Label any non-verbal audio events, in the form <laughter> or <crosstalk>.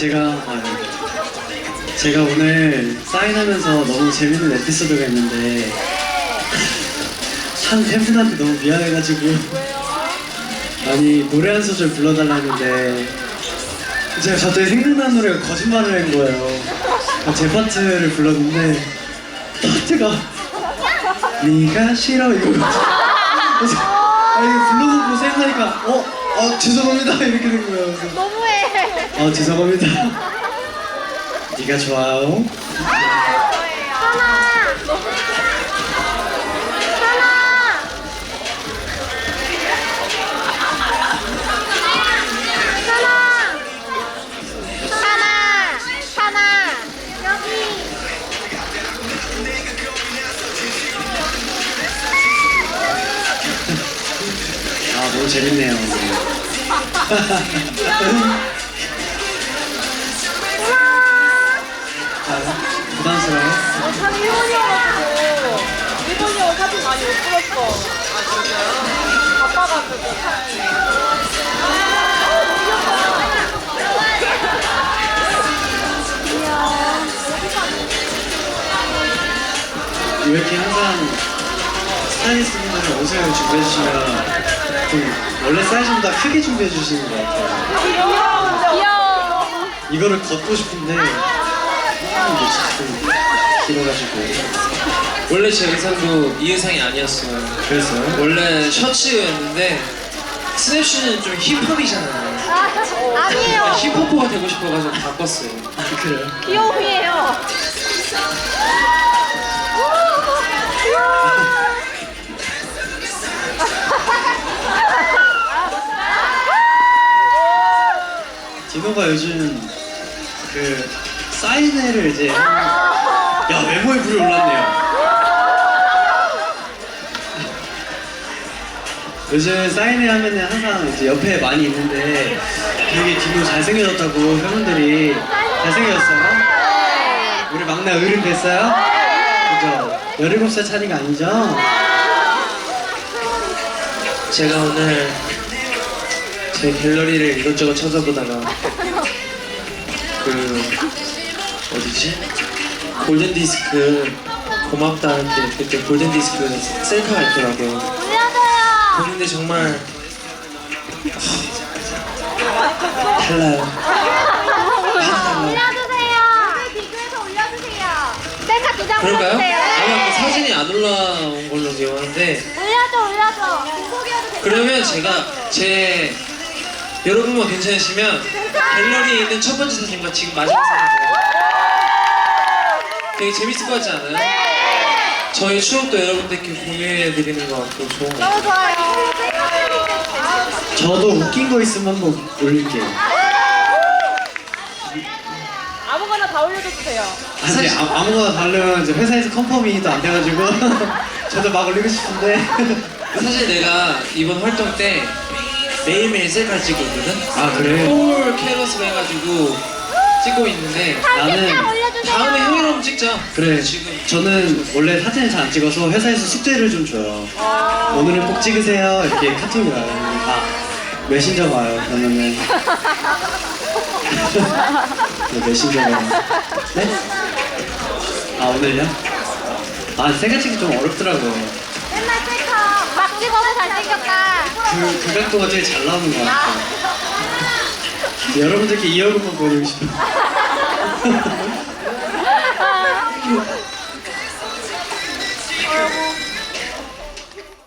제가 아, 네. 제가 오늘 사인하면서 너무 재밌는 에피소드가 있는데 한 팬분한테 너무 미안해가지고 아니 노래 한 소절 불러달라 했는데 제가 갑자기 생각난 노래가 거짓말을 한 거예요 아, 제 파트를 불렀는데 파트가 네가 싫어 그래서 아 이거 불러놓고 생각하니까 어? 아 죄송합니다 이렇게 된 거예요 그래서 아 죄송합니다. 네가 좋아요. 아 재밌네요. <laughs> 일본이어가지고 일본이어 사진 많이 못 찍었어. 아 진짜요? 바빠가지고 사진. 이렇게 항상 스타일리스트 분들이 옷을 준비해 주시면 좀 원래 사이즈보다 크게 준비해 주시는 것 같아요. 귀여워. 귀여워. 이거를 걷고 싶은데 아, 이게 좀 길어가지고 원래 제 의상도 이 의상이 아니었어요. 그래서요. 원래 셔츠였는데 스냅슈는 좀 힙합이잖아요. 아, 아니에요. 힙합퍼가 되고 싶어가지고 바꿨어요. 아, 그래요? 귀여움이에요. 디노가 요즘 그 사인회를 이제 하는- 야 외모에 불이 올랐네요. 요즘 사인회 하면은 항상 이제 옆에 많이 있는데 되게 디노 잘생겨졌다고 팬분들이 잘생겼어요? 우리 막내 어른 됐어요? 그죠? 17살 차이가 아니죠? 제가 오늘 제 갤러리를 이것저것 찾아보다가 그 어디지? 골든 디스크 고맙다 할때 그때 골든 디스크 셀카가 있더라고요. 보는데 정말 하, 달라요. 올려주세요. 비교해서 올려주세요. 셀카 두장 그럴까요? 올려주세요. 아마 그 사진이 안 올라온 걸로 기억하는데 올려줘, 올려줘. 소개해도 돼요. 그러면 제가 제 여러분만 괜찮으시면 갤러리에 있는 첫 번째 사진과 지금 마지막 사진이에요. 되게 재밌을 것 같지 않아요? 저희 추억도 여러분들께 공유해 드리는 것 같고 좋은 것 같아요. 너무 좋아요. 저도 웃긴 거 있으면 한번 올릴게요. 아무거나 다 올려줘 주세요. 아, 근데 아, 아무거나 이제 회사에서 컨펌이 또 안 돼가지고 <laughs> 저도 막 올리고 싶은데 <laughs> 사실 내가 이번 활동 때 매일매일 셀카를 찍고 있거든? 아 그래? 폴 캐럿으로 해가지고 찍고 있는데 나는 올려주세요. 다음에 형이랑 찍자. 그래. 지금. 저는 원래 사진을 잘 안 찍어서 회사에서 숙제를 좀 줘요. 오늘은 꼭 찍으세요. 이렇게 카톡이 와요 아 메신저가 와요 그러면은. <laughs> 네, 메신저가 와요. 네? 아 오늘요? 아 셀카 찍기 좀 어렵더라고요. 맨날 셀카. 막 찍어도 잘생겼다. 그, 그 각도가 제일 잘 나오는 것 같아요. 여러분들께 이 얼굴만 보여드리고 싶어요 <laughs>